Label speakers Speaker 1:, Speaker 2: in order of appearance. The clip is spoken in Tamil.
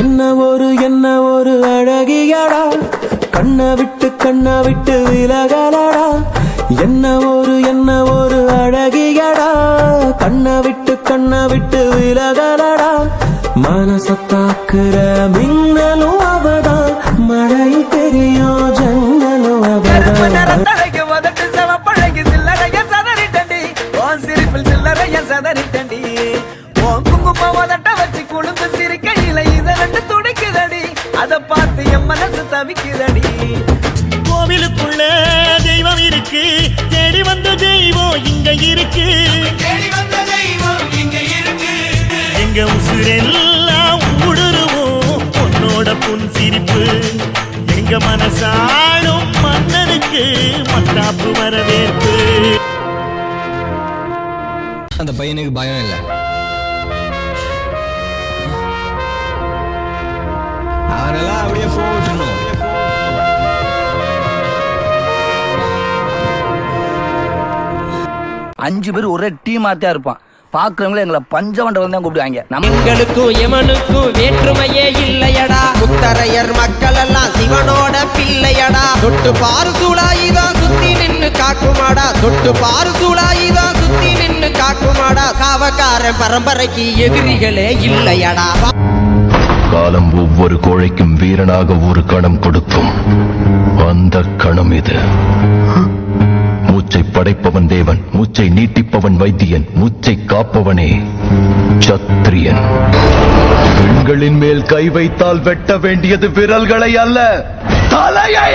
Speaker 1: என்ன ஒரு என்ன ஒரு அழகியடா? கண்ணை விட்டு கண்ணை விட்டு விலகலடா. என்ன ஒரு என்ன ஒரு அழகியடா? கண்ணை விட்டு கண்ணை விட்டு விலகலடா. மனசத்தாக்குற மின்னலும் அவதான். மழை தெரியும் ஜன்னலும் அவதான்.
Speaker 2: தழைக்கு உதட்டு செவப்பழகி சில்லறைய சதறிட்டண்டி உன் சிரிப்பில் சில்லறைய சதறிட்டண்டி குங்கும உதட்ட தவிக்குதடி
Speaker 3: கோவிலுக்குள்ள தெய்வம் இருக்கு. தேடி வந்த தெய்வம் இங்க இருக்கு. எங்க உசுரெல்லாம் ஊடுருவோம் உன்னோட புன் சிரிப்பு. எங்க மனசாடும் மன்னனுக்கு மத்தாப்பு வரவேற்பு.
Speaker 4: அந்த பையனுக்கு பயம் இல்லை. அவரெல்லாம் அப்படியே போட்டணும்
Speaker 5: அஞ்சு பேர் ஒரே டீமா தான் இருப்பான். பாக்குறவங்களே எங்களை பஞ்சவண்டவன் தான் கூப்பிடுவாங்க. நம்ம
Speaker 6: எங்களுக்கும் எமனுக்கும் வேற்றுமையே இல்லையடா. முத்தரையர் மக்கள் எல்லாம் சிவனோட பிள்ளையடா. தொட்டு பாரு சூழாயிதான் சுத்தி நின்னு காக்குமாடா தொட்டு பாரு சூழாயிதான் சுத்தி நின்னு காக்குமாடா காவக்காரன் பரம்பரைக்கு எதிரிகளே இல்லையடா.
Speaker 7: காலம் ஒவ்வொரு கோழைக்கும் வீரனாக ஒரு கணம் கொடுக்கும். அந்த கணம் இது. மூச்சை படைப்பவன் தேவன் மூச்சை நீட்டிப்பவன் வைத்தியன் மூச்சை காப்பவனே சத்திரியன். பெண்களின் மேல் கை வைத்தால் வெட்ட வேண்டியது விரல்களை அல்ல தலையை!